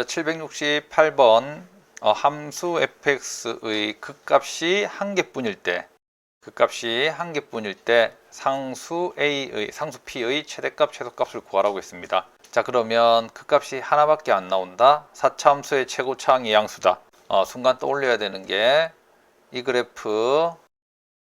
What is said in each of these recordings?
자, 768번 어, 함수 fx의 극값이 한 개뿐일 때 극값이 한 개뿐일 때 상수 a의 상수 p의 최대값 최소값을 구하라고 했습니다. 자 그러면 극값이 하나밖에 안 나온다. 4차 함수의 최고차항 이항수다. 어, 순간 떠올려야 되는 게 이 그래프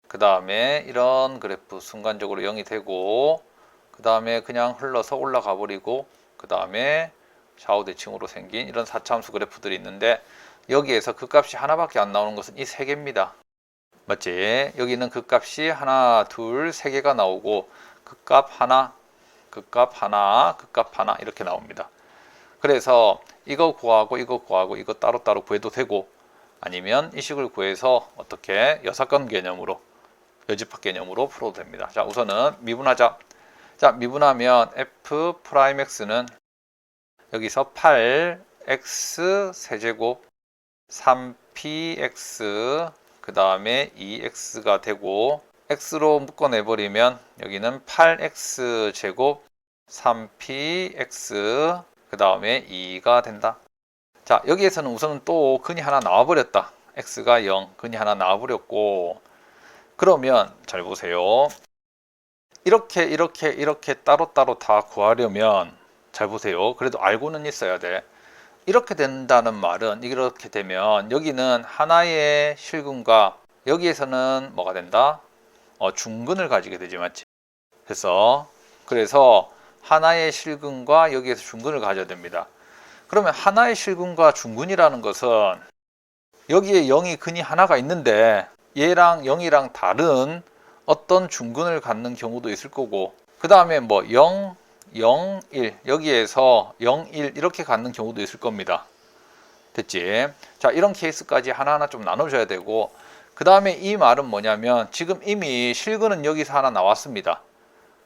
그 다음에 이런 그래프 순간적으로 0이 되고 그 다음에 그냥 흘러서 올라가 버리고 그 다음에 좌우 대칭으로 생긴 이런 4차 함수 그래프들이 있는데 여기에서 극값이 하나밖에 안 나오는 것은 이 세 개입니다. 맞지? 여기는 극값이 하나, 둘, 세 개가 나오고 극값 하나, 극값 하나, 극값 하나 이렇게 나옵니다. 그래서 이거 구하고 이거 구하고 이거 따로따로 구해도 되고 아니면 이 식을 구해서 어떻게 여사건 개념으로 여집합 개념으로 풀어도 됩니다. 자, 우선은 미분하자. 자, 미분하면 f 프라임 x는 여기서 8x 세제곱 3px 그 다음에 2x가 되고 x로 묶어내버리면 여기는 8x 제곱 3px 그 다음에 2가 된다. 자 여기에서는 우선은 또 근이 하나 나와버렸다. x가 0 근이 하나 나와버렸고 그러면 잘 보세요. 이렇게 이렇게 이렇게 따로따로 다 구하려면 잘 보세요. 그래도 알고는 있어야 돼. 이렇게 된다는 말은 이렇게 되면 여기는 하나의 실근과 여기에서는 뭐가 된다? 어, 중근을 가지게 되지 맞지? 그래서 그래서 하나의 실근과 여기에서 중근을 가져야 됩니다. 그러면 하나의 실근과 중근이라는 것은 여기에 0이 근이 하나가 있는데 얘랑 0이랑 다른 어떤 중근을 갖는 경우도 있을 거고 그 다음에 뭐 0, 0, 1 여기에서 0, 1 이렇게 갖는 경우도 있을 겁니다. 됐지? 자 이런 케이스까지 하나하나 좀 나눠줘야 되고 그 다음에 이 말은 뭐냐면 지금 이미 실근은 여기서 하나 나왔습니다.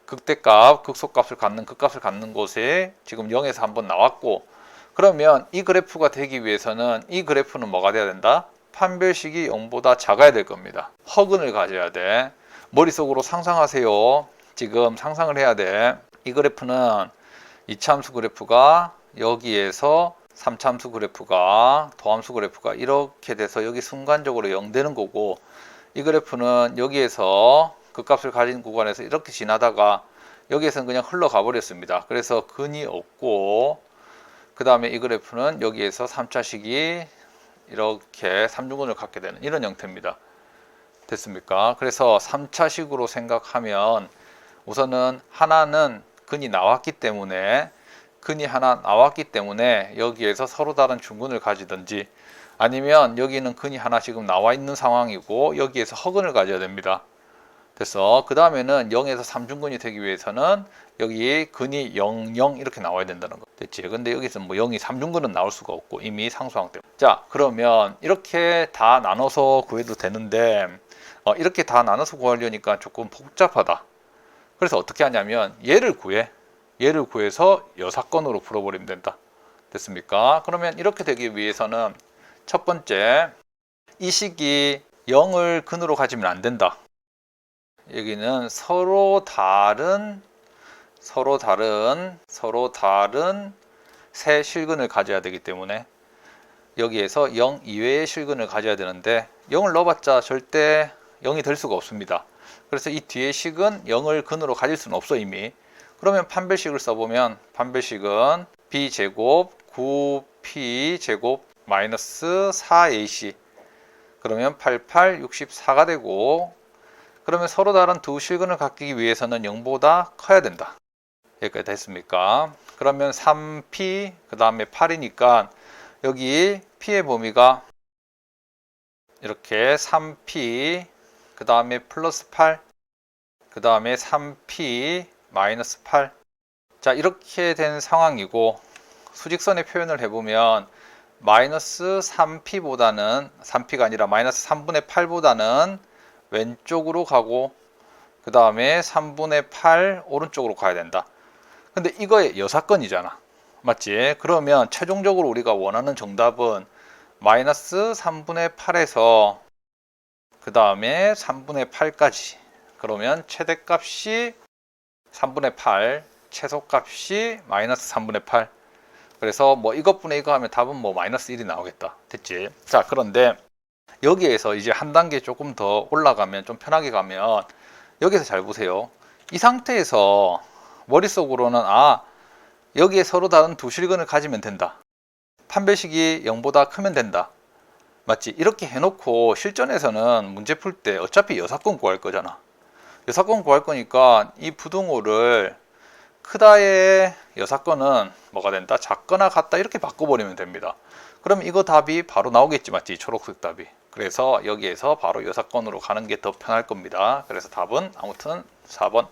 극대값, 극소값을 갖는 극값을 갖는 곳에 지금 0에서 한번 나왔고 그러면 이 그래프가 되기 위해서는 이 그래프는 뭐가 돼야 된다? 판별식이 0보다 작아야 될 겁니다. 허근을 가져야 돼. 머릿속으로 상상하세요. 지금 상상을 해야 돼. 이 그래프는 이차함수 그래프가 여기에서 3차함수 그래프가 도함수 그래프가 이렇게 돼서 여기 순간적으로 0 되는 거고 이 그래프는 여기에서 그 값을 가진 구간에서 이렇게 지나다가 여기에서는 그냥 흘러가 버렸습니다. 그래서 근이 없고 그 다음에 이 그래프는 여기에서 3차식이 이렇게 3중근을 갖게 되는 이런 형태입니다. 됐습니까? 그래서 3차식으로 생각하면 우선은 하나는 근이 나왔기 때문에 근이 하나 나왔기 때문에 여기에서 서로 다른 중근을 가지든지 아니면 여기는 근이 하나 지금 나와 있는 상황이고 여기에서 허근을 가져야 됩니다. 됐어. 그 다음에는 0에서 3중근이 되기 위해서는 여기 근이 0, 0 이렇게 나와야 된다는 거. 됐지? 근데 여기서 뭐 0이 3중근은 나올 수가 없고 이미 상수항 때문에. 자, 그러면 이렇게 다 나눠서 구해도 되는데 어, 이렇게 다 나눠서 구하려니까 조금 복잡하다. 그래서 어떻게 하냐면 얘를 구해. 얘를 구해서 여사건으로 풀어버리면 된다. 됐습니까? 그러면 이렇게 되기 위해서는 첫 번째 이 식이 0을 근으로 가지면 안 된다. 여기는 서로 다른 서로 다른 서로 다른 새 실근을 가져야 되기 때문에 여기에서 0 이외의 실근을 가져야 되는데 0을 넣어봤자 절대 0이 될 수가 없습니다. 그래서 이 뒤에 식은 0을 근으로 가질 수는 없어 이미. 그러면 판별식을 써보면 판별식은 b제곱 9p 제곱 마이너스 4ac 그러면 88, 64가 되고 그러면 서로 다른 두 실근을 갖기 위해서는 0보다 커야 된다. 여기까지 됐습니까? 그러면 3p 그 다음에 8이니까 여기 p의 범위가 이렇게 3p 그 다음에 플러스 8, 그 다음에 3p 마이너스 8. 자, 이렇게 된 상황이고, 수직선의 표현을 해보면, 마이너스 3p보다는, 3p가 아니라 마이너스 3분의 8보다는 왼쪽으로 가고, 그 다음에 3분의 8 오른쪽으로 가야 된다. 근데 이거의 여사건이잖아. 맞지? 그러면 최종적으로 우리가 원하는 정답은 마이너스 3분의 8에서 그 다음에 3분의 8까지 그러면 최대값이 3분의 8 최소값이 마이너스 3분의 8 그래서 뭐 이것분의 이거 하면 답은 뭐 마이너스 1이 나오겠다. 됐지? 자, 그런데 여기에서 이제 한 단계 조금 더 올라가면 좀 편하게 가면 여기서 잘 보세요. 이 상태에서 머릿속으로는 아, 여기에 서로 다른 두 실근을 가지면 된다. 판별식이 0보다 크면 된다. 맞지? 이렇게 해놓고 실전에서는 문제 풀 때 어차피 여사건 구할 거잖아. 여사건 구할 거니까 이 부등호를 크다의 여사건은 뭐가 된다? 작거나 같다 이렇게 바꿔버리면 됩니다. 그럼 이거 답이 바로 나오겠지 맞지? 초록색 답이. 그래서 여기에서 바로 여사건으로 가는 게 더 편할 겁니다. 그래서 답은 아무튼 4번